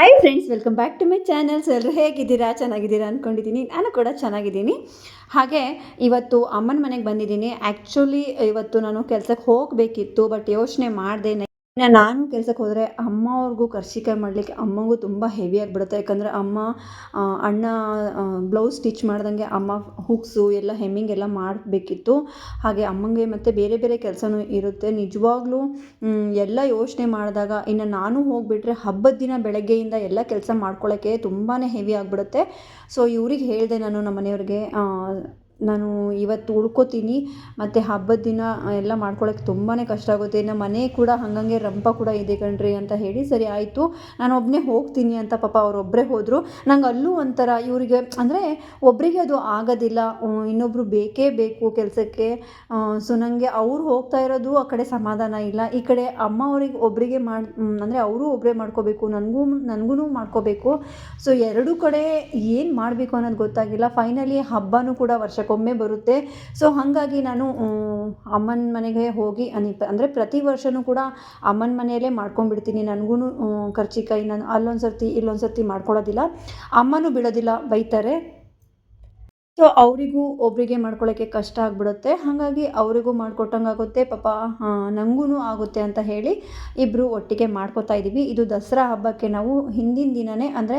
Hi friends welcome back to my channels ಎಲ್ಲರೂ ಹೇಗಿದ್ದೀರಾ? ಚೆನ್ನಾಗಿದ್ದೀರಾ ಅಂದ್ಕೊಂಡಿದ್ದೀನಿ ನಾನು ಕೂಡ ಚೆನ್ನಾಗಿದ್ದೀನಿ. ಹಾಗೆ ಇವತ್ತು ಅಮ್ಮನ ಮನೆಗೆ ಬಂದಿದ್ದೀನಿ. ಆ್ಯಕ್ಚುಲಿ ಇವತ್ತು ನಾನು ಕೆಲಸಕ್ಕೆ ಹೋಗಬೇಕಿತ್ತು ಬಟ್ ಯೋಚನೆ ಮಾಡಿದೆ ಇನ್ನು ನಾನು ಕೆಲ್ಸಕ್ಕೆ ಹೋದರೆ ಅಮ್ಮ ಅವ್ರಿಗೂ ಕರ್ಜಿಕಾಯಿ ಮಾಡಲಿಕ್ಕೆ ಅಮ್ಮಂಗೂ ತುಂಬ ಹೆವಿ ಆಗಿಬಿಡುತ್ತೆ. ಯಾಕಂದರೆ ಅಮ್ಮ ಅಣ್ಣ ಬ್ಲೌಸ್ ಸ್ಟಿಚ್ ಮಾಡ್ದಂಗೆ ಅಮ್ಮ ಹುಕ್ಸು ಎಲ್ಲ ಹೆಮ್ಮಿಂಗ್ ಎಲ್ಲ ಮಾಡಬೇಕಿತ್ತು. ಹಾಗೆ ಅಮ್ಮಂಗೆ ಮತ್ತು ಬೇರೆ ಬೇರೆ ಕೆಲಸನೂ ಇರುತ್ತೆ. ನಿಜವಾಗ್ಲೂ ಎಲ್ಲ ಯೋಚನೆ ಮಾಡಿದಾಗ ಇನ್ನು ನಾನು ಹೋಗಿಬಿಟ್ರೆ ಹಬ್ಬದ ದಿನ ಬೆಳಗ್ಗೆಯಿಂದ ಎಲ್ಲ ಕೆಲಸ ಮಾಡ್ಕೊಳ್ಳೋಕ್ಕೆ ತುಂಬಾ ಹೆವಿ ಆಗಿಬಿಡುತ್ತೆ. ಸೊ ಇವ್ರಿಗೆ ಹೇಳಿದೆ ನಾನು ನಮ್ಮ ಮನೆಯವ್ರಿಗೆ ನಾನು ಇವತ್ತು ಉಳ್ಕೊತೀನಿ, ಮತ್ತು ಹಬ್ಬದ ದಿನ ಎಲ್ಲ ಮಾಡ್ಕೊಳಕ್ಕೆ ತುಂಬಾ ಕಷ್ಟ ಆಗುತ್ತೆ. ಇನ್ನು ಮನೆ ಕೂಡ ಹಾಗಂಗೆ ರಂಪ ಕೂಡ ಇದೆ ಕಣ್ರಿ ಅಂತ ಹೇಳಿ ಸರಿ ಆಯಿತು. ನಾನು ಒಬ್ಬನೇ ಹೋಗ್ತೀನಿ ಅಂತ ಪಾಪ ಅವರೊಬ್ಬರೇ ಹೋದರು. ನಂಗೆ ಅಲ್ಲೂ ಒಂಥರ ಇವರಿಗೆ, ಅಂದರೆ ಒಬ್ಬರಿಗೆ ಅದು ಆಗೋದಿಲ್ಲ. ಇನ್ನೊಬ್ಬರು ಬೇಕೇ ಬೇಕು ಕೆಲಸಕ್ಕೆ. ಸೊ ನನಗೆ ಅವ್ರು ಹೋಗ್ತಾ ಇರೋದು ಆ ಕಡೆ ಸಮಾಧಾನ ಇಲ್ಲ. ಈ ಕಡೆ ಅಮ್ಮ ಅವ್ರಿಗೆ ಒಬ್ಬರಿಗೆ ಮಾಡಿ ಅಂದರೆ ಅವರು ಒಬ್ಬರೇ ಮಾಡ್ಕೋಬೇಕು ನನಗೂ ನನಗೂ ಮಾಡ್ಕೋಬೇಕು. ಸೊ ಎರಡೂ ಕಡೆ ಏನು ಮಾಡಬೇಕು ಅನ್ನೋದು ಗೊತ್ತಾಗಿಲ್ಲ. ಫೈನಲಿ ಹಬ್ಬನೂ ಕೂಡ ವರ್ಷಕ್ಕೊಮ್ಮೆ ಬರುತ್ತೆ. ಸೊ ಹಾಗಾಗಿ ನಾನು ಅಮ್ಮನ ಮನೆಗೆ ಹೋಗಿ ಅನಿ, ಅಂದರೆ ಪ್ರತಿ ವರ್ಷವೂ ಕೂಡ ಅಮ್ಮನ ಮನೆಯಲ್ಲೇ ಮಾಡ್ಕೊಂಡ್ಬಿಡ್ತೀನಿ. ನನಗೂ ಕರ್ಚಿಕಾಯಿ, ನಾನು ಅಲ್ಲೊಂದು ಸರ್ತಿ ಇಲ್ಲೊಂದು ಸರ್ತಿ ಮಾಡ್ಕೊಳ್ಳೋದಿಲ್ಲ. ಅಮ್ಮನೂ ಬಿಡೋದಿಲ್ಲ, ಬೈತಾರೆ. ಸೊ ಅವರಿಗೂ ಒಬ್ಬರಿಗೆ ಮಾಡ್ಕೊಳ್ಳೋಕ್ಕೆ ಕಷ್ಟ ಆಗಿಬಿಡುತ್ತೆ. ಹಾಗಾಗಿ ಅವರಿಗೂ ಮಾಡಿಕೊಟ್ಟಂಗೆ ಆಗುತ್ತೆ. ಪಾಪ ನನಗೂ ಆಗುತ್ತೆ ಅಂತ ಹೇಳಿ ಇಬ್ಬರು ಒಟ್ಟಿಗೆ ಮಾಡ್ಕೋತಾ ಇದ್ದೀವಿ. ಇದು ದಸರಾ ಹಬ್ಬಕ್ಕೆ ನಾವು ಹಿಂದಿನ ದಿನವೇ ಅಂದರೆ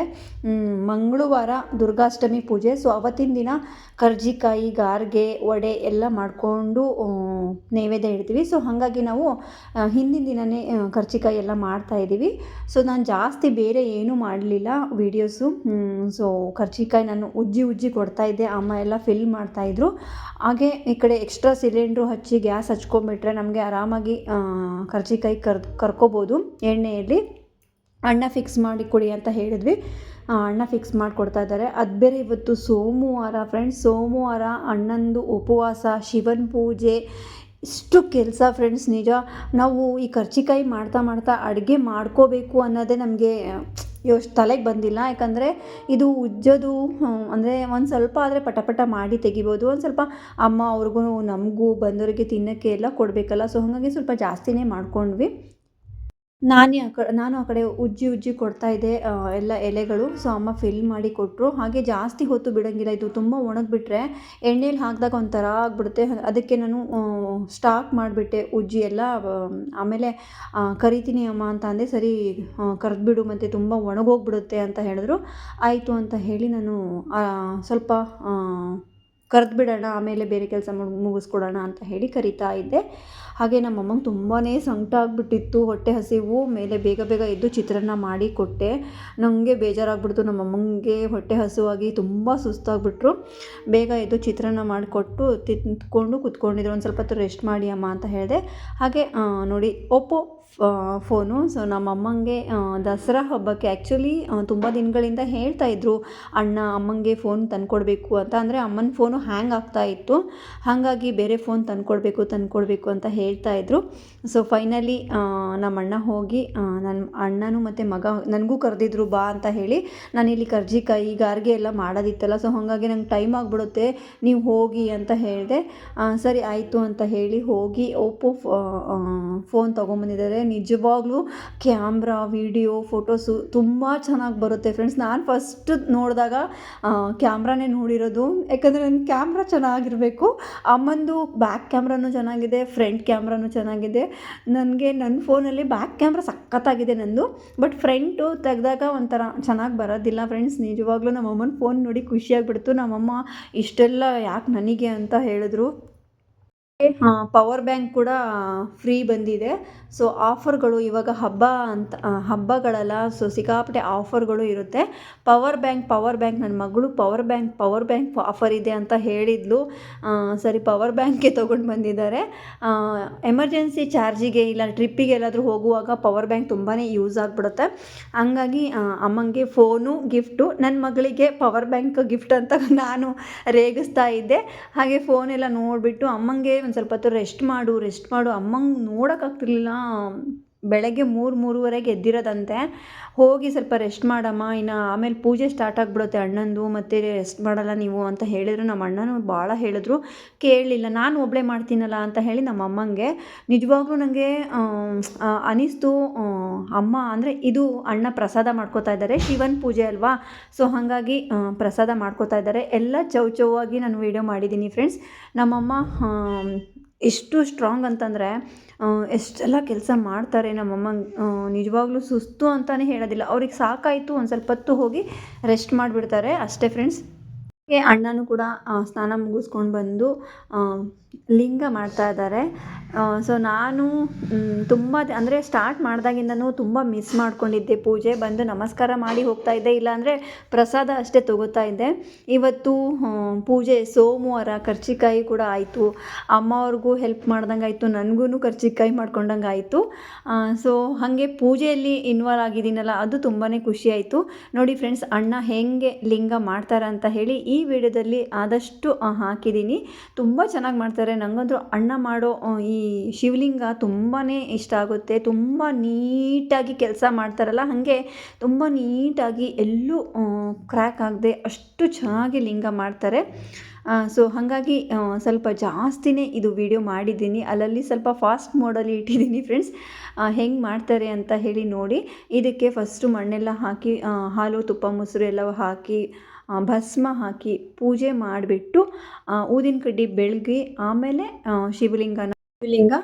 ಮಂಗಳವಾರ ದುರ್ಗಾಷ್ಟಮಿ ಪೂಜೆ. ಸೊ ಅವತ್ತಿನ ದಿನ ಕರ್ಜಿಕಾಯಿ, ಗಾರ್ಗೆ, ವಡೆ ಎಲ್ಲ ಮಾಡಿಕೊಂಡು ನೈವೇದ್ಯ ಇಡ್ತೀವಿ. ಸೊ ಹಾಗಾಗಿ ನಾವು ಹಿಂದಿನ ದಿನವೇ ಕರ್ಜಿಕಾಯಿ ಎಲ್ಲ ಮಾಡ್ತಾ ಇದ್ದೀವಿ. ಸೊ ನಾನು ಜಾಸ್ತಿ ಬೇರೆ ಏನೂ ಮಾಡಲಿಲ್ಲ ವೀಡಿಯೋಸು ಸೊ ಕರ್ಜಿಕಾಯಿ ನಾನು ಉಜ್ಜಿ ಉಜ್ಜಿ ಕೊಡ್ತಾ ಇದ್ದೆ. ಅಮ್ಮ ಎಲ್ಲ ಫಿಲ್ ಮಾಡ್ತಾಯಿದ್ರು ಹಾಗೆ ಈ ಕಡೆ ಎಕ್ಸ್ಟ್ರಾ ಸಿಲಿಂಡ್ರು ಹಚ್ಚಿ ಗ್ಯಾಸ್ ಹಚ್ಕೊಂಬಿಟ್ರೆ ನಮಗೆ ಆರಾಮಾಗಿ ಕರ್ಜಿಕಾಯಿ ಕರ್ ಕರ್ಕೋಬೋದು ಎಣ್ಣೆಯಲ್ಲಿ. ಅಣ್ಣ ಫಿಕ್ಸ್ ಮಾಡಿ ಕೊಡಿ ಅಂತ ಹೇಳಿದ್ವಿ. ಅಣ್ಣ ಫಿಕ್ಸ್ ಮಾಡಿಕೊಡ್ತಾ ಇದ್ದಾರೆ. ಅದು ಬೇರೆ ಇವತ್ತು ಸೋಮವಾರ ಫ್ರೆಂಡ್ಸ್ ಸೋಮವಾರ ಅಣ್ಣಂದು ಉಪವಾಸ, ಶಿವನ ಪೂಜೆ ಇಷ್ಟು ಕೆಲಸ ಫ್ರೆಂಡ್ಸ್ ನಿಜ. ನಾವು ಈ ಕರ್ಜಿಕಾಯಿ ಮಾಡ್ತಾ ಮಾಡ್ತಾ ಅಡುಗೆ ಮಾಡ್ಕೋಬೇಕು ಅನ್ನೋದೇ ನಮಗೆ ಯೋಚ್ ತಲೆಗೆ ಬಂದಿಲ್ಲ. ಯಾಕಂದರೆ ಇದು ಉಜ್ಜೋದು ಅಂದರೆ ಒಂದು ಸ್ವಲ್ಪ ಆದರೆ ಪಟಪಟ ಪಟ ಮಾಡಿ ತೆಗಿಬೋದು. ಒಂದು ಸ್ವಲ್ಪ ಅಮ್ಮ ಅವ್ರಿಗೂ ನಮಗೂ ಬಂದವರಿಗೆ ತಿನ್ನೋಕ್ಕೆ ಎಲ್ಲ ಕೊಡಬೇಕಲ್ಲ. ಸೊ ಹಾಗಾಗಿ ಸ್ವಲ್ಪ ಜಾಸ್ತಿನೇ ಮಾಡ್ಕೊಂಡ್ವಿ. ನಾನೇ ಆ ಕಡೆ, ನಾನು ಆ ಕಡೆ ಉಜ್ಜಿ ಉಜ್ಜಿ ಕೊಡ್ತಾ ಇದ್ದೆ ಎಲ್ಲ ಎಲೆಗಳು. ಸೊ ಅಮ್ಮ ಫಿಲ್ ಮಾಡಿ ಕೊಟ್ಟರು ಹಾಗೆ ಜಾಸ್ತಿ ಹೊತ್ತು ಬಿಡೋಂಗಿಲ್ಲ. ಇದು ತುಂಬ ಒಣಗಿಬಿಟ್ರೆ ಎಣ್ಣೆಲಿ ಹಾಕಿದಾಗ ಒಂಥರ ಆಗಿಬಿಡುತ್ತೆ. ಅದಕ್ಕೆ ನಾನು ಸ್ಟಾಕ್ ಮಾಡಿಬಿಟ್ಟೆ ಉಜ್ಜಿ ಎಲ್ಲ. ಆಮೇಲೆ ಕರಿತೀನಿ ಅಮ್ಮ ಅಂತ ಅಂದೆ. ಸರಿ ಕರೆದ್ಬಿಡು, ಮತ್ತು ತುಂಬ ಒಣಗೋಗ್ಬಿಡುತ್ತೆ ಅಂತ ಹೇಳಿದ್ರು. ಆಯಿತು ಅಂತ ಹೇಳಿ ನಾನು ಸ್ವಲ್ಪ ಕರೆದ್ಬಿಡೋಣ, ಆಮೇಲೆ ಬೇರೆ ಕೆಲಸ ಮುಗಿಸ್ಕೊಡೋಣ ಅಂತ ಹೇಳಿ ಕರಿತಾ ಇದ್ದೆ. ಹಾಗೆ ನಮ್ಮ ಅಮ್ಮಂಗೆ ತುಂಬಾ ಸಂಕಟ ಆಗಿಬಿಟ್ಟಿತ್ತು. ಹೊಟ್ಟೆ ಹಸಿವು, ಮೇಲೆ ಬೇಗ ಬೇಗ ಎದ್ದು ಚಿತ್ರಾನ್ನ ಮಾಡಿ ಕೊಟ್ಟೆ. ನನಗೆ ಬೇಜಾರಾಗ್ಬಿಡ್ತು. ನಮ್ಮ ಅಮ್ಮಂಗೆ ಹೊಟ್ಟೆ ಹಸುವಾಗಿ ತುಂಬ ಸುಸ್ತಾಗ್ಬಿಟ್ರು. ಬೇಗ ಎದ್ದು ಚಿತ್ರಾನ್ನ ಮಾಡಿಕೊಟ್ಟು ತಿಂತ್ಕೊಂಡು ಕುತ್ಕೊಂಡಿದ್ರು. ಒಂದು ಸ್ವಲ್ಪ ಹೊತ್ತು ರೆಸ್ಟ್ ಮಾಡಿ ಅಮ್ಮ ಅಂತ ಹೇಳಿದೆ. ಹಾಗೆ ನೋಡಿ ಒಪ್ಪೋ ಫೋನು. ಸೊ ನಮ್ಮ ಅಮ್ಮಂಗೆ ದಸರಾ ಹಬ್ಬಕ್ಕೆ ಆ್ಯಕ್ಚುಲಿ ತುಂಬ ದಿನಗಳಿಂದ ಹೇಳ್ತಾ ಇದ್ರು, ಅಣ್ಣ, ಅಮ್ಮಂಗೆ ಫೋನ್ ತಂದ್ಕೊಡ್ಬೇಕು ಅಂತ. ಅಂದರೆ ಅಮ್ಮನ ಫೋನು ಹ್ಯಾಂಗ್ ಆಗ್ತಾ ಇತ್ತು. ಹಾಗಾಗಿ ಬೇರೆ ಫೋನ್ ತಂದ್ಕೊಡ್ಬೇಕು ತಂದ್ಕೊಡ್ಬೇಕು ಅಂತ ಹೇಳ್ತಾ ಇದ್ರು. ಸೊ ಫೈನಲಿ ನಮ್ಮ ಅಣ್ಣ ಹೋಗಿ ನನ್ನ ಅಣ್ಣನೂ ಮತ್ತು ಮಗ, ನನಗೂ ಕರೆದಿದ್ರು, ಬಾ ಅಂತ ಹೇಳಿ, ನಾನಿಲ್ಲಿ ಕರ್ಜಿಕಾಯಿ, ಗಾರ್ಗೆ ಎಲ್ಲ ಮಾಡೋದಿತ್ತಲ್ಲ. ಸೊ ಹಾಗಾಗಿ ನಂಗೆ ಟೈಮ್ ಆಗಿಬಿಡುತ್ತೆ, ನೀವು ಹೋಗಿ ಅಂತ ಹೇಳಿದೆ ಸರಿ, ಆಯಿತು ಅಂತ ಹೇಳಿ ಹೋಗಿ ಓಪೋ ಫೋನ್ ತೊಗೊಂಬಂದಿದ್ದಾರೆ. ನಿಜವಾಗ್ಲೂ ಕ್ಯಾಮ್ರಾ, ವಿಡಿಯೋ, ಫೋಟೋಸು ತುಂಬ ಚೆನ್ನಾಗಿ ಬರುತ್ತೆ ಫ್ರೆಂಡ್ಸ್. ನಾನು ಫಸ್ಟ್ ನೋಡಿದಾಗ ಕ್ಯಾಮ್ರಾನೇ ನೋಡಿರೋದು. ಯಾಕಂದರೆ ನನ್ನ ಕ್ಯಾಮ್ರಾ ಚೆನ್ನಾಗಿರಬೇಕು. ಅಮ್ಮಂದು ಬ್ಯಾಕ್ ಕ್ಯಾಮ್ರಾನು ಚೆನ್ನಾಗಿದೆ ಫ್ರಂಟ್ ಕ್ಯಾಮ್ರಾನು ಚೆನ್ನಾಗಿದೆ. ನನಗೆ ನನ್ನ ಫೋನಲ್ಲಿ ಬ್ಯಾಕ್ ಕ್ಯಾಮ್ರಾ ಸಖತ್ತಾಗಿದೆ ನಂದು. ಬಟ್ ಫ್ರಂಟು ತೆಗೆದಾಗ ಒಂಥರ ಚೆನ್ನಾಗಿ ಬರೋದಿಲ್ಲ ಫ್ರೆಂಡ್ಸ್. ನಿಜವಾಗ್ಲೂ ನಮ್ಮ ಅಮ್ಮನ ಫೋನ್ ನೋಡಿ ಖುಷಿಯಾಗಿಬಿಡ್ತು. ನಮ್ಮಮ್ಮ ಇಷ್ಟೆಲ್ಲ ಯಾಕೆ ನನಗೆ ಅಂತ ಹೇಳಿದ್ರು. ಪವರ್ ಬ್ಯಾಂಕ್ ಕೂಡ ಫ್ರೀ ಬಂದಿದೆ. ಸೊ ಆಫರ್ಗಳು ಇವಾಗ ಹಬ್ಬ ಅಂತ ಹಬ್ಬಗಳೆಲ್ಲ ಸೊ ಸಿಕ್ಕಾಪಟ್ಟೆ ಆಫರ್ಗಳು ಇರುತ್ತೆ. ಪವರ್ ಬ್ಯಾಂಕ್ ಪವರ್ ಬ್ಯಾಂಕ್ ನನ್ನ ಮಗಳು power bank power bank offer ಇದೆ ಅಂತ ಹೇಳಿದ್ಲು. ಸರಿ ಪವರ್ ಬ್ಯಾಂಕ್ಗೆ ತೊಗೊಂಡು ಬಂದಿದ್ದಾರೆ. ಎಮರ್ಜೆನ್ಸಿ ಚಾರ್ಜಿಗೆ ಇಲ್ಲ ಟ್ರಿಪ್ಪಿಗೆ ಎಲ್ಲಾದರೂ ಹೋಗುವಾಗ ಪವರ್ ಬ್ಯಾಂಕ್ ತುಂಬಾ ಯೂಸ್ ಆಗಿಬಿಡುತ್ತೆ. ಹಂಗಾಗಿ ಅಮ್ಮಂಗೆ ಫೋನು ಗಿಫ್ಟು ನನ್ನ ಮಗಳಿಗೆ ಪವರ್ ಬ್ಯಾಂಕ್ ಗಿಫ್ಟ್ ಅಂತ ನಾನು ರೇಗಿಸ್ತಾ ಇದ್ದೆ. ಹಾಗೆ ಫೋನೆಲ್ಲ ನೋಡಿಬಿಟ್ಟು ಅಮ್ಮಂಗೆ ಒಂದು ಸ್ವಲ್ಪ ಹೊತ್ತು ರೆಸ್ಟ್ ಮಾಡು ರೆಸ್ಟ್ ಮಾಡು ಅಮ್ಮಂಗೆ ನೋಡೋಕ್ಕಾಗ್ತಿರ್ಲಿಲ್ಲ ಬೆಳಗ್ಗೆ ಮೂರು, ಮೂರುವರೆಗೆ ಎದ್ದಿರೋದಂತೆ. ಹೋಗಿ ಸ್ವಲ್ಪ ರೆಸ್ಟ್ ಮಾಡಮ್ಮ, ಇನ್ನು ಆಮೇಲೆ ಪೂಜೆ ಸ್ಟಾರ್ಟ್ ಆಗಿಬಿಡುತ್ತೆ ಅಣ್ಣಂದು, ಮತ್ತು ರೆಸ್ಟ್ ಮಾಡಲ್ಲ ನೀವು ಅಂತ ಹೇಳಿದ್ರು. ನಮ್ಮ ಅಣ್ಣನೂ ಭಾಳ ಹೇಳಿದ್ರು. ಕೇಳಲಿಲ್ಲ, ನಾನು ಒಬ್ಬಳೇ ಮಾಡ್ತೀನಲ್ಲ ಅಂತ ಹೇಳಿ ನಮ್ಮ ಅಮ್ಮಂಗೆ ನಿಜವಾಗ್ಲೂ ನನಗೆ ಅನಿಸ್ತು. ಅಮ್ಮ ಅಂದರೆ ಇದು ಅಣ್ಣ ಪ್ರಸಾದ ಮಾಡ್ಕೋತಾ ಇದ್ದಾರೆ, ಶಿವನ ಪೂಜೆ ಅಲ್ವಾ? ಸೊ ಹಾಗಾಗಿ ಪ್ರಸಾದ ಮಾಡ್ಕೋತಾ ಇದ್ದಾರೆ. ಎಲ್ಲ ಚೌ, ಚೌವಾಗಿ ನಾನು ವೀಡಿಯೋ ಮಾಡಿದ್ದೀನಿ ಫ್ರೆಂಡ್ಸ್ ನಮ್ಮಮ್ಮ ಎಷ್ಟು ಸ್ಟ್ರಾಂಗ್ ಅಂತಂದರೆ ಎಷ್ಟೆಲ್ಲ ಕೆಲಸ ಮಾಡ್ತಾರೆ ನಮ್ಮಮ್ಮ ನಿಜವಾಗ್ಲೂ ಸುಸ್ತು ಅಂತಲೇ ಹೇಳೋದಿಲ್ಲ. ಅವ್ರಿಗೆ ಸಾಕಾಯಿತು, ಒಂದು ಸ್ವಲ್ಪ ಹೊತ್ತು ಹೋಗಿ ರೆಸ್ಟ್ ಮಾಡಿಬಿಡ್ತಾರೆ. ಅಷ್ಟೇ ಫ್ರೆಂಡ್ಸ್ ಅಣ್ಣನೂ ಕೂಡ ಸ್ನಾನ ಮುಗಿಸ್ಕೊಂಡು ಬಂದು ಲಿಂಗ ಮಾಡ್ತಾ ಇದ್ದಾರೆ. ಸೊ ನಾನು ತುಂಬ ಅಂದರೆ ಸ್ಟಾರ್ಟ್ ಮಾಡಿದಾಗಿಂದನೂ ತುಂಬ ಮಿಸ್ ಮಾಡ್ಕೊಂಡಿದ್ದೆ ಪೂಜೆ. ಬಂದು ನಮಸ್ಕಾರ ಮಾಡಿ ಹೋಗ್ತಾ ಇದ್ದೆ. ಇಲ್ಲಾಂದರೆ ಪ್ರಸಾದ ಅಷ್ಟೇ ತಗೋತಾ ಇದ್ದೆ. ಇವತ್ತು ಪೂಜೆ ಸೋಮವಾರ ಕರ್ಚಿಕಾಯಿ ಕೂಡ ಆಯಿತು. ಅಮ್ಮ ಅವ್ರಿಗೂ ಹೆಲ್ಪ್ ಮಾಡ್ದಂಗೆ ಆಯಿತು ನನಗೂ ಕರ್ಚಿಕಾಯಿ ಮಾಡ್ಕೊಂಡಂಗೆ ಆಯಿತು ಸೊ ಹಾಗೆ ಪೂಜೆಯಲ್ಲಿ ಇನ್ವಾಲ್ವ್ ಆಗಿದ್ದೀನಲ್ಲ, ಅದು ತುಂಬಾ ಖುಷಿ ಆಯಿತು. ನೋಡಿ ಫ್ರೆಂಡ್ಸ್ ಅಣ್ಣ ಹೇಗೆ ಲಿಂಗ ಮಾಡ್ತಾರೆ ಅಂತ ಹೇಳಿ ಈ ವಿಡಿಯೋದಲ್ಲಿ ಆದಷ್ಟು ಹಾಕಿದ್ದೀನಿ. ತುಂಬ ಚೆನ್ನಾಗಿ ಮಾಡ್ತಾರೆ ನನಗಂತೂ ಅಣ್ಣ ಮಾಡೋ ಈ ಶಿವಲಿಂಗ ತುಂಬಾ ಇಷ್ಟ ಆಗುತ್ತೆ. ತುಂಬ ನೀಟಾಗಿ ಕೆಲಸ ಮಾಡ್ತಾರಲ್ಲ, ಹಾಗೆ ತುಂಬ ನೀಟಾಗಿ ಎಲ್ಲೂ ಕ್ರ್ಯಾಕ್ ಆಗದೆ ಅಷ್ಟು ಚೆನ್ನಾಗಿ ಲಿಂಗ ಮಾಡ್ತಾರೆ. ಸೊ ಹಾಗಾಗಿ ಸ್ವಲ್ಪ ಜಾಸ್ತಿನೇ ಇದು ವಿಡಿಯೋ ಮಾಡಿದ್ದೀನಿ. ಅಲ್ಲಲ್ಲಿ ಸ್ವಲ್ಪ ಫಾಸ್ಟ್ ಮೋಡಲ್ಲಿ ಇಟ್ಟಿದ್ದೀನಿ ಫ್ರೆಂಡ್ಸ್ ಹೆಂಗೆ ಮಾಡ್ತಾರೆ ಅಂತ ಹೇಳಿ ನೋಡಿ. ಇದಕ್ಕೆ ಫಸ್ಟು ಮಣ್ಣೆಲ್ಲ ಹಾಕಿ ಹಾಲು, ತುಪ್ಪ, ಮೊಸರು ಎಲ್ಲ ಹಾಕಿ ಭಸ್ಮ ಹಾಕಿ ಪೂಜೆ ಮಾಡಿಬಿಟ್ಟು ಊದಿನ ಕಡ್ಡಿ ಬೆಳಗಿ ಆಮೇಲೆ ಶಿವಲಿಂಗನ ಶಿವಲಿಂಗ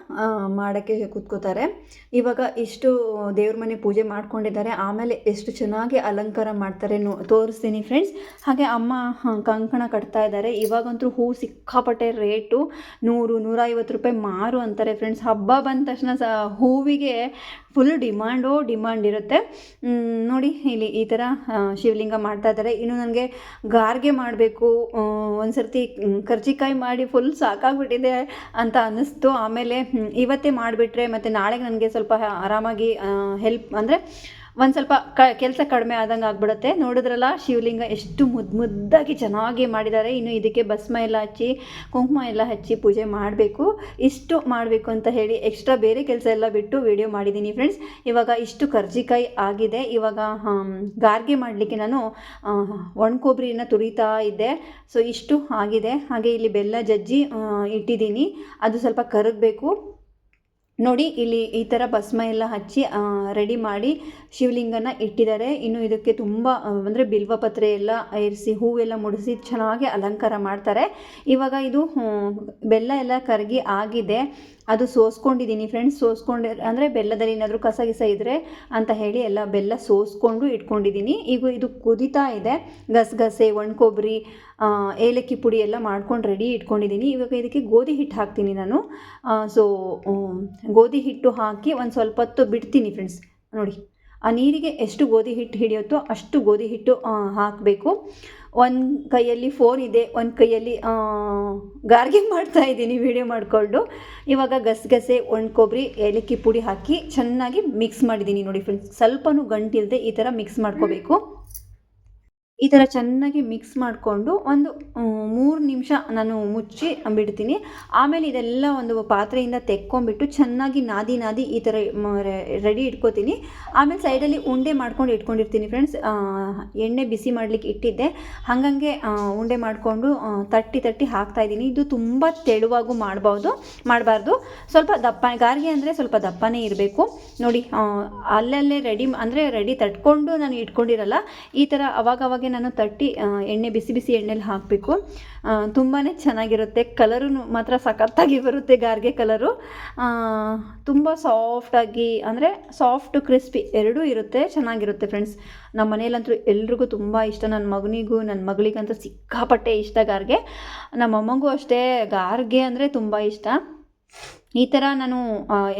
ಮಾಡೋಕ್ಕೆ ಕೂತ್ಕೋತಾರೆ. ಇವಾಗ ಇಷ್ಟು ದೇವ್ರ ಮನೆ ಪೂಜೆ ಮಾಡ್ಕೊಂಡಿದ್ದಾರೆ. ಆಮೇಲೆ ಎಷ್ಟು ಚೆನ್ನಾಗಿ ಅಲಂಕಾರ ಮಾಡ್ತಾರೆ ನೋ ತೋರಿಸ್ತೀನಿ ಫ್ರೆಂಡ್ಸ್ ಹಾಗೆ ಅಮ್ಮ ಕಂಕಣ ಕಟ್ತಾ ಇದ್ದಾರೆ. ಇವಾಗಂತೂ ಹೂ ಸಿಕ್ಕಾಪಟ್ಟೆ ರೇಟು. ನೂರು, ನೂರೈವತ್ತು ರೂಪಾಯಿ ಮಾರು ಅಂತಾರೆ ಫ್ರೆಂಡ್ಸ್ ಹಬ್ಬ ಬಂದ ತಕ್ಷಣ ಸ ಹೂವಿಗೆ ಫುಲ್ ಡಿಮ್ಯಾಂಡೋ ಡಿಮ್ಯಾಂಡ್ ಇರುತ್ತೆ. ನೋಡಿ, ಇಲ್ಲಿ ಈ ಥರ ಶಿವಲಿಂಗ ಮಾಡ್ತಾ ಇದ್ದಾರೆ. ಇನ್ನು ನನಗೆ ಗಾರ್ಗೆ ಮಾಡಬೇಕು. ಒಂದು ಸರ್ತಿ ಕರ್ಜಿಕಾಯಿ ಮಾಡಿ ಫುಲ್ ಸಾಕಾಗ್ಬಿಟ್ಟಿದೆ ಅಂತ ಅನ್ನಿಸ್ತು. ಆಮೇಲೆ ಇವತ್ತೇ ಮಾಡಿಬಿಟ್ರೆ ಮತ್ತು ನಾಳೆಗೆ ನನಗೆ ಸ್ವಲ್ಪ ಆರಾಮಾಗಿ ಹೆಲ್ಪ್ ಅಂದರೆ ಒಂದು ಸ್ವಲ್ಪ ಕ, ಕೆಲಸ ಕಡಿಮೆ ಆದಂಗೆ ಆಗ್ಬಿಡುತ್ತೆ. ನೋಡಿದ್ರಲ್ಲ, ಶಿವಲಿಂಗ ಎಷ್ಟು ಮುದ್ದು ಮುದ್ದಾಗಿ ಚೆನ್ನಾಗಿ ಮಾಡಿದ್ದಾರೆ ಇನ್ನು ಇದಕ್ಕೆ ಭಸ್ಮ ಎಲ್ಲ ಹಚ್ಚಿ, ಕುಂಕುಮ ಎಲ್ಲ ಹಚ್ಚಿ ಪೂಜೆ ಮಾಡಬೇಕು. ಇಷ್ಟು ಮಾಡಬೇಕು ಅಂತ ಹೇಳಿ ಎಕ್ಸ್ಟ್ರಾ ಬೇರೆ ಕೆಲಸ ಎಲ್ಲ ಬಿಟ್ಟು ವಿಡಿಯೋ ಮಾಡಿದ್ದೀನಿ ಫ್ರೆಂಡ್ಸ್. ಇವಾಗ ಇಷ್ಟು ಕರ್ಜಿಕಾಯಿ ಆಗಿದೆ. ಇವಾಗ ಗಾರ್ಗೆ ಮಾಡಲಿಕ್ಕೆ ನಾನು ಒಣಕೊಬ್ಬರಿನ ಒಣ ಕೊಬ್ಬರಿನ ತುರಿತಾ ಇದ್ದೆ. ಸೊ, ಇಷ್ಟು ಆಗಿದೆ. ಹಾಗೆ ಇಲ್ಲಿ ಬೆಲ್ಲ ಜಜ್ಜಿ ಇಟ್ಟಿದ್ದೀನಿ ಅದು ಸ್ವಲ್ಪ ಕರಗಬೇಕು. ನೋಡಿ, ಇಲ್ಲಿ ಈ ಥರ ಭಸ್ಮ ಎಲ್ಲ ಹಚ್ಚಿ ರೆಡಿ ಮಾಡಿ ಶಿವಲಿಂಗನ ಇಟ್ಟಿದ್ದಾರೆ. ಇನ್ನು ಇದಕ್ಕೆ ತುಂಬ ಅಂದರೆ ಬಿಲ್ವಪತ್ರೆ ಎಲ್ಲ ಏರಿಸಿ, ಹೂವೆಲ್ಲ ಮುಡಿಸಿ ಚೆನ್ನಾಗಿ ಅಲಂಕಾರ ಮಾಡ್ತಾರೆ. ಇವಾಗ ಇದು ಬೆಲ್ಲ ಎಲ್ಲ ಕರಗಿ ಆಗಿದೆ. ಅದು ಸೋಸ್ಕೊಂಡಿದ್ದೀನಿ ಫ್ರೆಂಡ್ಸ್ ಸೋಸ್ಕೊಂಡು, ಅಂದರೆ ಬೆಲ್ಲದಲ್ಲಿ ಏನಾದರೂ ಕಸ ಗಿಸ ಇದ್ದರೆ ಅಂತ ಹೇಳಿ ಎಲ್ಲ ಬೆಲ್ಲ ಸೋಸ್ಕೊಂಡು ಇಟ್ಕೊಂಡಿದ್ದೀನಿ. ಈಗ ಇದು ಕುದಿತಾ ಇದೆ. ಗಸಗಸೆ ಒಣಕೊಬ್ಬರಿ ಏಲಕ್ಕಿ ಪುಡಿ ಎಲ್ಲ ಮಾಡ್ಕೊಂಡು ರೆಡಿ ಇಟ್ಕೊಂಡಿದ್ದೀನಿ. ಇವಾಗ ಇದಕ್ಕೆ ಗೋಧಿ ಹಿಟ್ಟು ಹಾಕ್ತೀನಿ ನಾನು. ಸೊ ಗೋಧಿ ಹಿಟ್ಟು ಹಾಕಿ ಒಂದು ಸ್ವಲ್ಪ ಹೊತ್ತು ಬಿಡ್ತೀನಿ ಫ್ರೆಂಡ್ಸ್ ನೋಡಿ. ಆ ನೀರಿಗೆ ಎಷ್ಟು ಗೋಧಿ ಹಿಟ್ಟು ಹಿಡಿಯುತ್ತೋ ಅಷ್ಟು ಗೋಧಿ ಹಿಟ್ಟು ಹಾಕಬೇಕು. ಒಂದು ಕೈಯಲ್ಲಿ ಫೋನ್ ಇದೆ, ಒಂದು ಕೈಯಲ್ಲಿ ಗಾರ್ಗಿ ಮಾಡ್ತಾ ಇದ್ದೀನಿ ವಿಡಿಯೋ ಮಾಡಿಕೊಂಡು. ಇವಾಗ ಗಸಗಸೆ, ಒಣ ಕೊಬ್ಬರಿ ಏಲಕ್ಕಿ ಪುಡಿ ಹಾಕಿ ಚೆನ್ನಾಗಿ ಮಿಕ್ಸ್ ಮಾಡಿದ್ದೀನಿ ನೋಡಿ ಫ್ರೆಂಡ್ಸ್ ಸ್ವಲ್ಪನೂ ಗಂಟಿಲ್ಲದೆ ಈ ಥರ ಮಿಕ್ಸ್ ಮಾಡ್ಕೋಬೇಕು. ಈ ಥರ ಚೆನ್ನಾಗಿ ಮಿಕ್ಸ್ ಮಾಡಿಕೊಂಡು ಒಂದು ಮೂರು ನಿಮಿಷ ನಾನು ಮುಚ್ಚಿ ಬಿಡ್ತೀನಿ. ಆಮೇಲೆ ಇದೆಲ್ಲ ಒಂದು ಪಾತ್ರೆಯಿಂದ ತೆಕ್ಕೊಂಬಿಟ್ಟು ಚೆನ್ನಾಗಿ ನಾದಿ ನಾದಿ ಈ ಥರ ರೆಡಿ ಇಟ್ಕೋತೀನಿ. ಆಮೇಲೆ ಸೈಡಲ್ಲಿ ಉಂಡೆ ಮಾಡ್ಕೊಂಡು ಇಟ್ಕೊಂಡಿರ್ತೀನಿ ಫ್ರೆಂಡ್ಸ್. ಎಣ್ಣೆ ಬಿಸಿ ಮಾಡಲಿಕ್ಕೆ ಇಟ್ಟಿದ್ದೆ. ಹಾಗಂಗೆ ಉಂಡೆ ಮಾಡಿಕೊಂಡು ತಟ್ಟಿ ತಟ್ಟಿ ಹಾಕ್ತಾ ಇದ್ದೀನಿ. ಇದು ತುಂಬ ತೆಳುವಾಗೂ ಮಾಡ್ಬೋದು ಮಾಡಬಾರ್ದು. ಸ್ವಲ್ಪ ದಪ್ಪ, ಗಾರಿಗೆ ಅಂದರೆ ಸ್ವಲ್ಪ ದಪ್ಪನೇ ಇರಬೇಕು. ನೋಡಿ ಅಲ್ಲಲ್ಲೇ ರೆಡಿ, ಅಂದರೆ ರೆಡಿ ತಟ್ಕೊಂಡು ನಾನು ಇಟ್ಕೊಂಡಿರಲ್ಲ, ಈ ಥರ ಅವಾಗ ಅವಾಗೆ ನಾನು ತಟ್ಟಿ ಎಣ್ಣೆ, ಬಿಸಿ ಬಿಸಿ ಎಣ್ಣೆಲಿ ಹಾಕಬೇಕು. ತುಂಬಾ ಚೆನ್ನಾಗಿರುತ್ತೆ. ಕಲರು ಮಾತ್ರ ಸಖತ್ತಾಗಿ ಬರುತ್ತೆ ಗಾರ್ಗೆ ಕಲರು ತುಂಬ ಸಾಫ್ಟಾಗಿ ಅಂದರೆ ಸಾಫ್ಟ್ ಕ್ರಿಸ್ಪಿ ಎರಡೂ ಇರುತ್ತೆ, ಚೆನ್ನಾಗಿರುತ್ತೆ ಫ್ರೆಂಡ್ಸ್ ನಮ್ಮ ಮನೇಲಂತೂ ಎಲ್ರಿಗೂ ತುಂಬ ಇಷ್ಟ. ನನ್ನ ಮಗನಿಗೂ ನನ್ನ ಮಗಳಿಗಂತೂ ಸಿಕ್ಕಾಪಟ್ಟೆ ಇಷ್ಟ ಗಾರ್ಗೆ. ನಮ್ಮ ಅಮ್ಮಂಗೂ ಅಷ್ಟೇ. ಗಾರ್ಗೆ ಅಂದರೆ ತುಂಬ ಇಷ್ಟ. ಈ ಥರ ನಾನು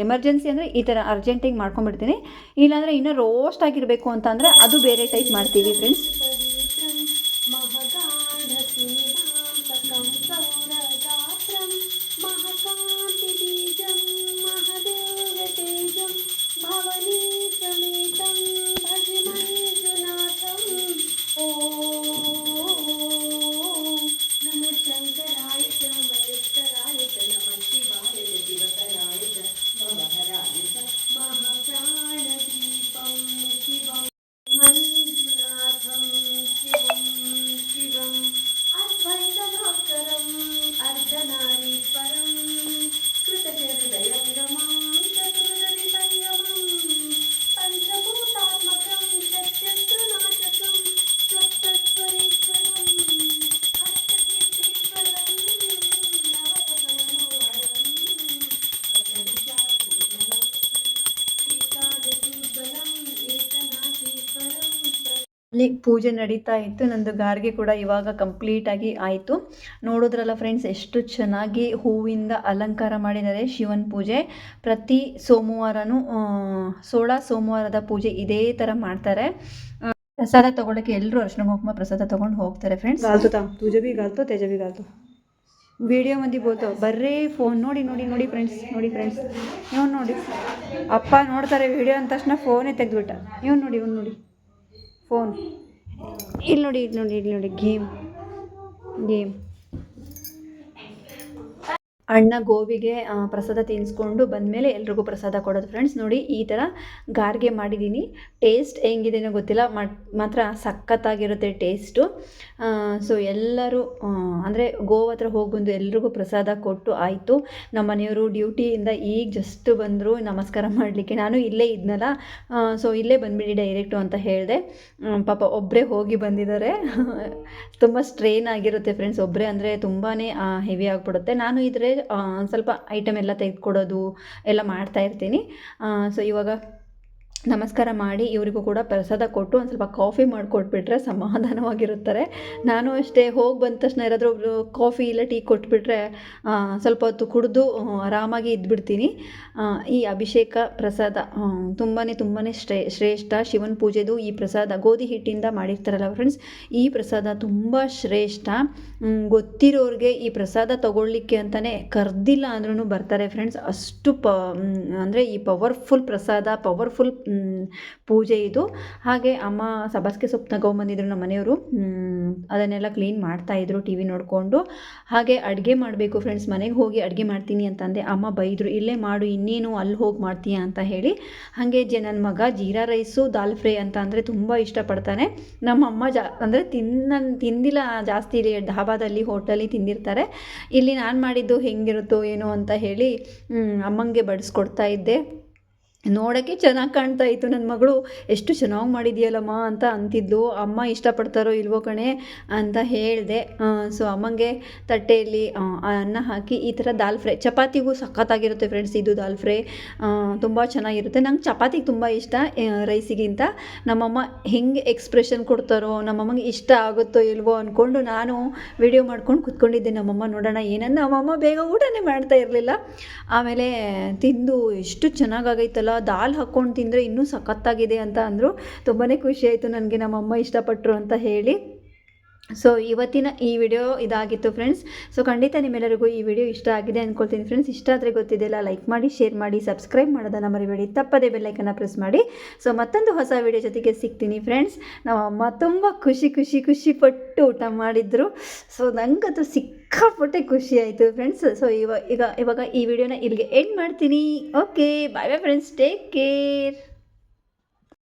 ಎಮರ್ಜೆನ್ಸಿ ಅಂದರೆ ಈ ಥರ ಅರ್ಜೆಂಟಿಗೆ ಮಾಡ್ಕೊಂಡ್ಬಿಡ್ತೀನಿ. ಇಲ್ಲಾಂದರೆ ಇನ್ನೂ ರೋಸ್ಟ್ ಆಗಿರಬೇಕು ಅಂತಂದರೆ ಅದು ಬೇರೆ ಟೈಪ್ ಮಾಡ್ತೀವಿ ಫ್ರೆಂಡ್ಸ್ శ్రీరాంతకం సౌరగాత్రం మహకాంతి ಅಲ್ಲಿ ಪೂಜೆ ನಡೀತಾ ಇತ್ತು. ನಂದು ಗಾರ್ಗೆ ಕೂಡ ಇವಾಗ ಕಂಪ್ಲೀಟಾಗಿ ಆಯಿತು. ನೋಡಿದ್ರಲ್ಲ ಫ್ರೆಂಡ್ಸ್ ಎಷ್ಟು ಚೆನ್ನಾಗಿ ಹೂವಿಂದ ಅಲಂಕಾರ ಮಾಡಿದ್ದಾರೆ ಶಿವನ ಪೂಜೆ. ಪ್ರತಿ ಸೋಮವಾರನೂ ಸೋಳ ಸೋಮವಾರದ ಪೂಜೆ ಇದೇ ಥರ ಮಾಡ್ತಾರೆ. ಪ್ರಸಾದ ತೊಗೊಳಕ್ಕೆ ಎಲ್ಲರೂ ಅರ್ಶನ ಕುಂಕುಮ ಪ್ರಸಾದ ತೊಗೊಂಡು ಹೋಗ್ತಾರೆ ಫ್ರೆಂಡ್ಸ್ ಗಾಲ್ತು ತಾ ತುಜ ಬಿ ಗಾಲ್ತು ತೇಜ ಬಿ ಗಾಲ್ತು. ವಿಡಿಯೋ ಮಂದಿ ಬೋಲ್ತು ಬರ್ರೇ ಫೋನ್ ನೋಡಿ ನೋಡಿ ನೋಡಿ ಫ್ರೆಂಡ್ಸ್ ನೋಡಿ ಫ್ರೆಂಡ್ಸ್ ಇವ್ನು ನೋಡಿ. ಅಪ್ಪ ನೋಡ್ತಾರೆ ವಿಡಿಯೋ ಅಂದ ತಕ್ಷಣ ಫೋನೇ ತೆಗೆದ್ಬಿಟ್ಟ. ಇವ್ನು ನೋಡಿ ಇವ್ನು ನೋಡಿ. ಫೋನ್. ಇಲ್ಲಿ ನೋಡಿ ಇಲ್ಲಿ ನೋಡಿ ಇಲ್ಲಿ ನೋಡಿ ಗೇಮ್. ಗೇಮ್. ಅಣ್ಣ ಗೋವಿಗೆ ಪ್ರಸಾದ ತಿನ್ನಿಸ್ಕೊಂಡು ಬಂದಮೇಲೆ ಎಲ್ರಿಗೂ ಪ್ರಸಾದ ಕೊಡೋದು ಫ್ರೆಂಡ್ಸ್ ನೋಡಿ, ಈ ಥರ ಗಾರ್ಗೆ ಮಾಡಿದ್ದೀನಿ ಟೇಸ್ಟ್ ಹೆಂಗಿದೆಯೋ ಗೊತ್ತಿಲ್ಲ ಮಾತ್ರ ಸಖತ್ತಾಗಿರುತ್ತೆ ಟೇಸ್ಟು ಸೊ ಎಲ್ಲರೂ ಅಂದರೆ ಗೋವಾ ಹತ್ರ ಹೋಗಿ ಬಂದು ಎಲ್ರಿಗೂ ಪ್ರಸಾದ ಕೊಟ್ಟು ಆಯಿತು. ನಮ್ಮ ಮನೆಯವರು ಡ್ಯೂಟಿಯಿಂದ ಈಗ ಜಸ್ಟ್ ಬಂದರು, ನಮಸ್ಕಾರ ಮಾಡಲಿಕ್ಕೆ. ನಾನು ಇಲ್ಲೇ ಇದ್ನಲ್ಲ ಸೊ ಇಲ್ಲೇ ಬಂದ್ಬಿಡಿ ಡೈರೆಕ್ಟು ಅಂತ ಹೇಳಿದೆ. ಪಾಪ ಒಬ್ಬರೇ ಹೋಗಿ ಬಂದಿದ್ದಾರೆ. ತುಂಬ ಸ್ಟ್ರೈನ್ ಆಗಿರುತ್ತೆ ಫ್ರೆಂಡ್ಸ್ ಒಬ್ಬರೇ ಅಂದರೆ ತುಂಬಾ ಹೆವಿ ಆಗಿಬಿಡುತ್ತೆ. ನಾನು ಇದ್ರೆ ಸ್ವಲ್ಪ ಐಟಮ್ ಎಲ್ಲ ತೆಗೆದುಕೊಡೋದು ಎಲ್ಲ ಮಾಡ್ತಾ ಇರ್ತೀನಿ. ಸೊ ಇವಾಗ ನಮಸ್ಕಾರ ಮಾಡಿ ಇವರಿಗೂ ಕೂಡ ಪ್ರಸಾದ ಕೊಟ್ಟು ಒಂದು ಸ್ವಲ್ಪ ಕಾಫಿ ಮಾಡಿಕೊಟ್ಬಿಟ್ರೆ ಸಮಾಧಾನವಾಗಿರುತ್ತಾರೆ. ನಾನು ಅಷ್ಟೇ ಹೋಗಿ ಬಂದ ತಕ್ಷಣ ಯಾರಾದರೂ ಒಬ್ಬರು ಕಾಫಿ ಇಲ್ಲ ಟೀ ಕೊಟ್ಬಿಟ್ರೆ ಸ್ವಲ್ಪ ಹೊತ್ತು ಕುಡಿದು ಆರಾಮಾಗಿ ಇದ್ಬಿಡ್ತೀನಿ. ಈ ಅಭಿಷೇಕ ಪ್ರಸಾದ ತುಂಬಾ ತುಂಬಾ ಶ್ರೇ, ಶ್ರೇಷ್ಠ ಶಿವನ ಪೂಜೆದು ಈ ಪ್ರಸಾದ ಗೋಧಿ ಹಿಟ್ಟಿಂದ ಮಾಡಿರ್ತಾರಲ್ಲ ಫ್ರೆಂಡ್ಸ್ ಈ ಪ್ರಸಾದ ತುಂಬ ಶ್ರೇಷ್ಠ. ಗೊತ್ತಿರೋರಿಗೆ ಈ ಪ್ರಸಾದ ತಗೊಳ್ಳಿಕ್ಕೆ ಅಂತಲೇ ಕರ್ದಿಲ್ಲ ಅಂದ್ರೂ ಬರ್ತಾರೆ ಫ್ರೆಂಡ್ಸ್ ಅಷ್ಟು ಪ ಅಂದರೆ ಈ ಪವರ್ಫುಲ್ ಪ್ರಸಾದ ಪವರ್ಫುಲ್ ಪೂಜೆ ಇದು. ಹಾಗೆ ಅಮ್ಮ ಸಬಸ್ಕೆ ಸೊಪ್ಪು ತಗೊಂಬಂದಿದ್ರು ನಮ್ಮ ಮನೆಯವರು. ಅದನ್ನೆಲ್ಲ ಕ್ಲೀನ್ ಮಾಡ್ತಾಯಿದ್ರು ಟಿ ವಿ ನೋಡಿಕೊಂಡು. ಹಾಗೆ ಅಡುಗೆ ಮಾಡಬೇಕು ಫ್ರೆಂಡ್ಸ್ ಮನೆಗೆ ಹೋಗಿ ಅಡುಗೆ ಮಾಡ್ತೀನಿ ಅಂತಂದೆ. ಅಮ್ಮ ಬೈದರು, ಇಲ್ಲೇ ಮಾಡು, ಇನ್ನೇನು ಅಲ್ಲಿ ಹೋಗಿ ಮಾಡ್ತೀಯ? ಅಂತ ಹೇಳಿ. ಹಾಗೆ ಜೆ ನನ್ನ ಮಗ ಜೀರಾ ರೈಸು, ದಾಲ್ ಫ್ರೈ ಅಂತ ಅಂದರೆ ತುಂಬ ಇಷ್ಟಪಡ್ತಾನೆ. ನಮ್ಮ ಅಮ್ಮ ಜಾ, ಅಂದರೆ ತಿನ್ನ, ತಿಂದಿಲ್ಲ ಜಾಸ್ತಿ ಇಲ್ಲಿ ಢಾಬಾದಲ್ಲಿ ಹೋಟೆಲಿ ತಿಂದಿರ್ತಾರೆ. ಇಲ್ಲಿ ನಾನು ಮಾಡಿದ್ದು ಹೆಂಗಿರುತ್ತೋ ಏನೋ ಅಂತ ಹೇಳಿ ಅಮ್ಮಂಗೆ ಬಡಿಸ್ಕೊಡ್ತಾ ಇದ್ದೆ. ನೋಡೋಕ್ಕೆ ಚೆನ್ನಾಗಿ ಕಾಣ್ತಾ ಇತ್ತು. ನನ್ನ ಮಗಳು, ಎಷ್ಟು ಚೆನ್ನಾಗಿ ಮಾಡಿದೆಯಲ್ಲಮ್ಮ ಅಂತ ಅಂತಿದ್ಲು. ಅಮ್ಮ ಇಷ್ಟಪಡ್ತಾರೋ ಇಲ್ವೋ ಕಣೆ ಅಂತ ಹೇಳಿದೆ. ಸೊ ಅಮ್ಮಂಗೆ ತಟ್ಟೆಯಲ್ಲಿ ಅನ್ನ ಹಾಕಿ ಈ ಥರ ದಾಲ್ ಫ್ರೈ, ಚಪಾತಿಗೂ ಸಖತ್ತಾಗಿರುತ್ತೆ ಫ್ರೆಂಡ್ಸ್ ಇದು ದಾಲ್ ಫ್ರೈ. ತುಂಬ ಚೆನ್ನಾಗಿರುತ್ತೆ. ನಂಗೆ ಚಪಾತಿಗೆ ತುಂಬ ಇಷ್ಟ ರೈಸಿಗಿಂತ. ನಮ್ಮಮ್ಮ ಹೆಂಗೆ ಎಕ್ಸ್ಪ್ರೆಷನ್ ಕೊಡ್ತಾರೋ, ನಮ್ಮಮ್ಮಗೆ ಇಷ್ಟ ಆಗುತ್ತೋ ಇಲ್ವೋ ಅಂದ್ಕೊಂಡು ನಾನು ವಿಡಿಯೋ ಮಾಡ್ಕೊಂಡು ಕುತ್ಕೊಂಡಿದ್ದೆ. ನಮ್ಮಮ್ಮ ನೋಡೋಣ ಏನನ್ನ ನಮ್ಮಮ್ಮ ಬೇಗ ಊಟನೇ ಮಾಡ್ತಾ ಇರಲಿಲ್ಲ. ಆಮೇಲೆ, ತಿಂದು ಎಷ್ಟು ಚೆನ್ನಾಗಾಗೈತಲ್ಲ ದಾಲ್ ಹಾಕ್ಕೊಂಡು ತಿಂದರೆ ಇನ್ನೂ ಸಖತ್ತಾಗಿದೆ ಅಂತ ಅಂದರು. ತುಂಬಾ ಖುಷಿಯಾಯಿತು ನನಗೆ ನಮ್ಮಮ್ಮ ಇಷ್ಟಪಟ್ಟರು ಅಂತ ಹೇಳಿ. ಸೊ ಇವತ್ತಿನ ಈ ವಿಡಿಯೋ ಇದಾಗಿತ್ತು ಫ್ರೆಂಡ್ಸ್ ಸೊ ಖಂಡಿತ ನಿಮ್ಮೆಲ್ಲರಿಗೂ ಈ ವಿಡಿಯೋ ಇಷ್ಟ ಆಗಿದೆ ಅಂದ್ಕೊಳ್ತೀನಿ ಫ್ರೆಂಡ್ಸ್ ಇಷ್ಟ ಆದರೆ ಗೊತ್ತಿದೆಯಲ್ಲ ಲೈಕ್ ಮಾಡಿ ಶೇರ್ ಮಾಡಿ ಸಬ್ಸ್ಕ್ರೈಬ್ ಮಾಡೋದನ್ನು ಮರಿಬೇಡಿ. ತಪ್ಪದೇ ಬೆಲ್ಲೈಕನ್ನು ಪ್ರೆಸ್ ಮಾಡಿ. ಸೊ ಮತ್ತೊಂದು ಹೊಸ ವಿಡಿಯೋ ಜೊತೆಗೆ ಸಿಗ್ತೀನಿ ಫ್ರೆಂಡ್ಸ್ ನಮ್ಮ ಅಮ್ಮ ತುಂಬ ಖುಷಿ ಖುಷಿ ಖುಷಿ ಪಟ್ಟು ಊಟ ಮಾಡಿದ್ರು. ಸೊ ನನಗಂತೂ ಸಿಕ್ಕಾಪಟ್ಟೆ ಖುಷಿ ಆಯಿತು ಫ್ರೆಂಡ್ಸ್ ಸೊ ಇವಾಗ ಈಗ, ಇವಾಗ ಈ ವಿಡಿಯೋನ ಇಲ್ಲಿಗೆ ಎಂಡ್ ಮಾಡ್ತೀನಿ. Okay bye bye friends take care